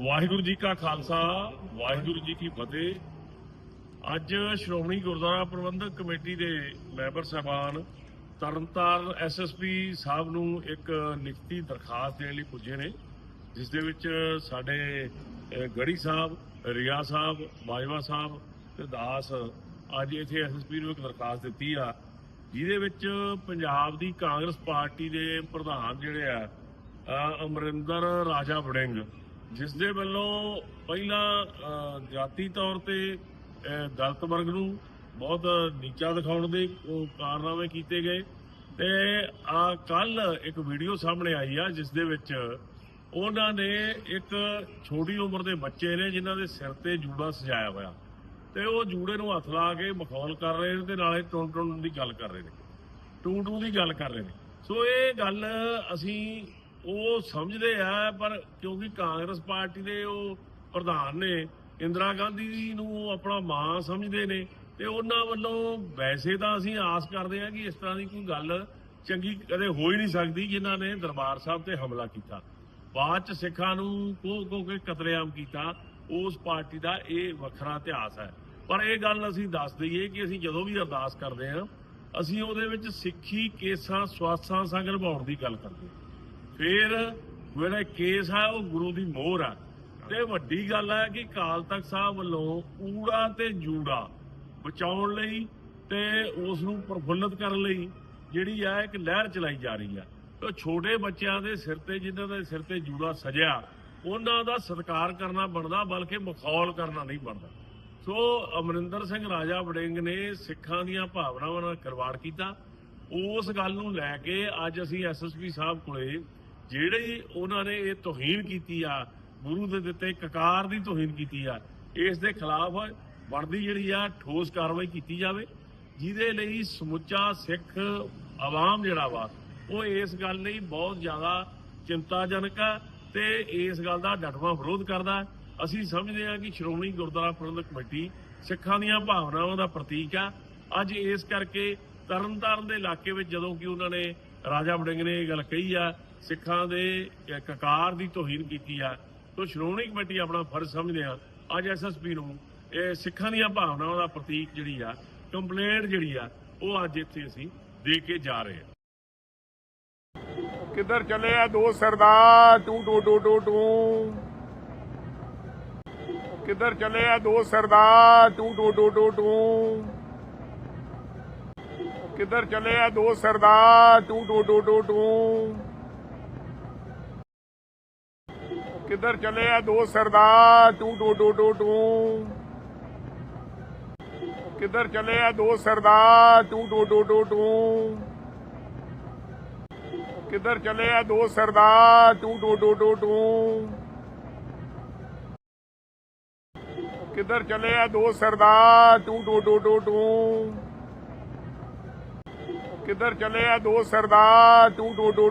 ਵਾਹਿਗੁਰੂ ਜੀ ਕਾ ਖਾਲਸਾ, ਵਾਹਿਗੁਰੂ ਜੀ ਕੀ ਫਤਿਹ। ਅੱਜ ਸ਼੍ਰੋਮਣੀ ਗੁਰਦੁਆਰਾ ਪ੍ਰਬੰਧਕ ਕਮੇਟੀ ਦੇ ਮੈਂਬਰ ਸਾਹਿਬਾਨ ਤਰਨਤਾਰਨ ਐਸਐਸਪੀ ਸਾਹਿਬ ਨੂੰ ਇੱਕ ਲਿਖਤੀ ਦਰਖਾਸਤ ਦੇਣ ਲਈ ਪੁੱਜੇ ਨੇ, ਜਿਸ ਦੇ ਵਿੱਚ ਸਾਡੇ ਗੜੀ ਸਾਹਿਬ, ਰਿਆ ਸਾਹਿਬ, ਬਾਜਵਾ ਸਾਹਿਬ ਤੇ ਦਾਸ ਅੱਜ ਇੱਥੇ ਐਸਐਸਪੀ ਨੂੰ ਇੱਕ ਦਰਖਾਸਤ ਦਿੱਤੀ ਆ, ਜਿਹਦੇ ਵਿੱਚ ਪੰਜਾਬ ਦੀ ਕਾਂਗਰਸ ਪਾਰਟੀ ਦੇ ਪ੍ਰਧਾਨ ਜਿਹੜੇ ਆ ਅਮਰਿੰਦਰ ਰਾਜਾ ਵੜਿੰਗ ਜਿਸ ਦੇ ਵੱਲੋਂ ਪਹਿਲਾਂ ਜਾਤੀ ਤੌਰ ਤੇ ਦਲਤ ਵਰਗ ਨੂੰ ਬਹੁਤ ਨੀਚਾ ਦਿਖਾਉਣ ਦੇ ਕਾਰਨਾਮੇ ਕੀਤੇ ਗਏ। ਤੇ ਆ ਕੱਲ ਇੱਕ ਵੀਡੀਓ ਸਾਹਮਣੇ ਆਈ ਆ, ਜਿਸ ਦੇ ਵਿੱਚ ਉਹਨਾਂ ਨੇ ਇੱਕ ਛੋਟੀ ਉਮਰ ਦੇ ਬੱਚੇ ਨੇ ਜਿਨ੍ਹਾਂ ਦੇ ਸਿਰ ਤੇ ਜੂੜਾ ਸਜਾਇਆ ਹੋਇਆ। ਤੇ ਉਹ ਜੂੜੇ ਨੂੰ ਹੱਥ ਲਾ ਕੇ ਮਖੌਲ ਕਰ ਰਹੇ ਨੇ ਤੇ ਨਾਲੇ ਟੁੰਨ ਟੁੰਨ ਦੀ ਗੱਲ ਕਰ ਰਹੇ ਨੇ। ਟੂ ਟੂ ਦੀ ਗੱਲ ਕਰ ਰਹੇ ਨੇ। ਸੋ ਇਹ ਗੱਲ ਅਸੀਂ ਉਹ ਸਮਝਦੇ ਆ, ਪਰ ਕਿਉਂਕਿ ਕਾਂਗਰਸ ਪਾਰਟੀ ਦੇ ਉਹ ਪ੍ਰਧਾਨ ਨੇ, ਇੰਦਰਾ ਗਾਂਧੀ ਜੀ ਨੂੰ ਉਹ ਆਪਣਾ ਮਾਂ ਸਮਝਦੇ ਨੇ, ਤੇ ਉਹਨਾਂ ਵੱਲੋਂ ਵੈਸੇ ਤਾਂ ਅਸੀਂ ਆਸ ਕਰਦੇ ਹਾਂ ਕਿ ਇਸ ਤਰ੍ਹਾਂ ਦੀ ਕੋਈ ਗੱਲ ਚੰਗੀ ਕਦੇ ਹੋ ਹੀ ਨਹੀਂ ਸਕਦੀ ਜਿਨ੍ਹਾਂ ਨੇ ਦਰਬਾਰ ਸਾਹਿਬ ਤੇ ਹਮਲਾ ਕੀਤਾ। ਬਾਅਦ ਚ ਸਿੱਖਾਂ ਨੂੰ ਕੋ ਕੋ ਕੇ ਕਤਲੇਆਮ ਕੀਤਾ। ਉਸ ਪਾਰਟੀ ਦਾ ਇਹ ਵੱਖਰਾ ਇਤਿਹਾਸ ਹੈ। ਪਰ ਇਹ ਗੱਲ ਅਸੀਂ ਦੱਸ ਦਈਏ ਕਿ ਅਸੀਂ ਜਦੋਂ ਵੀ ਅਰਦਾਸ ਕਰਦੇ ਹਾਂ ਅਸੀਂ ਉਹਦੇ ਵਿੱਚ ਸਿੱਖੀ ਕੇਸਾਂ ਸਵਾਸਾਂ ਸੰਗ ਨਿਭਾਉਣ ਦੀ ਗੱਲ ਕਰਦੇ ਹਾਂ। ਫਿਰ ਜਿਹੜਾ ਕੇਸ ਹੈ ਉਹ ਗੁਰੂ ਦੀ ਮੋਹਰ ਆ। ਤੇ ਵੱਡੀ ਗੱਲ ਹੈ ਕਿ ਕਾਲ ਤਖਤ ਸਾਹਿਬ ਵੱਲੋਂ ਊੜਾ ਤੇ ਜੂੜਾ ਬਚਾਉਣ ਲਈ ਤੇ ਉਸ ਨੂੰ ਪ੍ਰਫੁੱਲਤ ਕਰਨ ਲਈ ਜਿਹੜੀ ਆ ਇੱਕ ਲਹਿਰ ਚਲਾਈ ਜਾ ਰਹੀ ਆ। ਤੇ ਛੋਟੇ ਬੱਚਿਆਂ ਦੇ ਸਿਰ ਤੇ, ਜਿਨ੍ਹਾਂ ਦੇ ਸਿਰ ਤੇ ਜੂੜਾ ਸਜਿਆ, ਉਹਨਾਂ ਦਾ ਸਤਿਕਾਰ ਕਰਨਾ ਬਣਦਾ, ਬਲਕਿ ਮਖੌਲ ਕਰਨਾ ਨਹੀਂ ਬਣਦਾ। ਸੋ ਅਮਰਿੰਦਰ ਸਿੰਘ ਰਾਜਾ ਵੜਿੰਗ ਨੇ ਸਿੱਖਾਂ ਦੀਆਂ ਭਾਵਨਾਵਾਂ ਨਾਲ ਕਰਵਾੜ ਕੀਤਾ। ਉਸ ਗੱਲ ਨੂੰ ਲੈ ਕੇ ਅੱਜ ਅਸੀਂ ਐਸਐਸਪੀ ਸਾਹਿਬ ਕੋਲੇ ਜਿਹੜੀ ਉਹਨਾਂ ਨੇ ਇਹ ਤੋਹੀਨ ਕੀਤੀ ਆ, ਗੁਰੂ ਦੇ ਦਿੱਤੇ ਕਕਾਰ ਦੀ ਤੋਹੀਨ ਕੀਤੀ ਆ, ਇਸ ਦੇ ਖਿਲਾਫ ਬਣਦੀ ਜਿਹੜੀ ਆ, ਠੋਸ ਕਾਰਵਾਈ ਕੀਤੀ ਜਾਵੇ, ਜਿਹਦੇ ਲਈ ਸਮੁੱਚਾ ਸਿੱਖ ਆਵਾਮ ਜਿਹੜਾ ਵਾ, ਉਹ ਇਸ ਗੱਲ ਲਈ ਬਹੁਤ ਜ਼ਿਆਦਾ ਚਿੰਤਾਜਨਕ ਆ ਤੇ ਇਸ ਗੱਲ ਦਾ ਡਟਵਾਂ ਵਿਰੋਧ ਕਰਦਾ। ਅਸੀਂ ਸਮਝਦੇ ਹਾਂ ਕਿ ਸ਼੍ਰੋਮਣੀ ਗੁਰਦੁਆਰਾ ਪ੍ਰਬੰਧਕ ਕਮੇਟੀ ਸਿੱਖਾਂ ਦੀਆਂ ਭਾਵਨਾਵਾਂ ਦਾ ਪ੍ਰਤੀਕ ਆ। ਅੱਜ ਇਸ ਕਰਕੇ ਤਰਨਤਾਰਨ ਦੇ ਇਲਾਕੇ ਵਿੱਚ ਜਦੋਂ ਕਿ ਉਹਨਾਂ ਨੇ ਰਾਜਾ ਵੜਿੰਗ ਨੇ ਇਹ ਗੱਲ ਕਹੀ ਆ ਸਿੱਖਾਂ ਦੇ ਕਕਾਰ ਦੀ ਤੋਹੀਨ ਕੀਤੀ ਆ, ਤਾਂ ਸ਼੍ਰੋਮਣੀ ਕਮੇਟੀ ਆਪਣਾ ਫਰਜ਼ ਸਮਝਦੇ ਆ। ਅੱਜ ਐਸਐਸਪੀ ਨੂੰ ਇਹ ਸਿੱਖਾਂ ਦੀਆਂ ਭਾਵਨਾਵਾਂ ਦਾ ਪ੍ਰਤੀਕ ਜਿਹੜੀ ਆ, ਕੰਪਲੇਂਟ ਜਿਹੜੀ ਆ, ਉਹ ਅੱਜ ਇੱਥੇ ਅਸੀਂ ਦੇ ਕੇ ਜਾ ਰਹੇ ਹਾਂ ਕਿੱਧਰ ਚੱਲੇ ਆ ਦੋ ਸਰਦਾਰ? ਟੂ ਟੂ ਟੂ ਟੂ ਟੂ। ਕਿੱਧਰ ਚੱਲੇ ਆ ਦੋ ਸਰਦਾਰ? ਟੂ ਟੂ ਟੂ ਟੂ ਟੂ। ਕਿੱਧਰ ਚੱਲੇ ਆ ਦੋ ਸਰਦਾਰ? ਟੂ ਟੂ ਟੂ ਟੂ ਟੂ। ਕਿੱਧਰ ਚੱਲੇ ਆ ਦੋ ਸਰਦਾਰ ਟੂ ਟੂ ਟੂ ਟੂ ਟੂ ਕਿੱਧਰ ਚੱਲੇ ਆ ਦੋ ਸਰਦਾਰ ਟੂ ਟੂ ਟੂ ਟੂ ਟੂ ਕਿੱਧਰ ਚੱਲੇ ਆ ਦੋ ਸਰਦਾਰ ਟੂ ਟੂ ਟੂ ਟੂ ਟੂ ਕਿੱਧਰ ਚੱਲੇ ਆ ਦੋ ਸਰਦਾਰ ਟੂ ਟੂ ਟੂ ਟੂ ਟੂ ਕਿੱਧਰ ਚੱਲੇ ਆ ਦੋ ਸਰਦਾਰ ਟੂ ਟੂ ਟੂ ਟੂ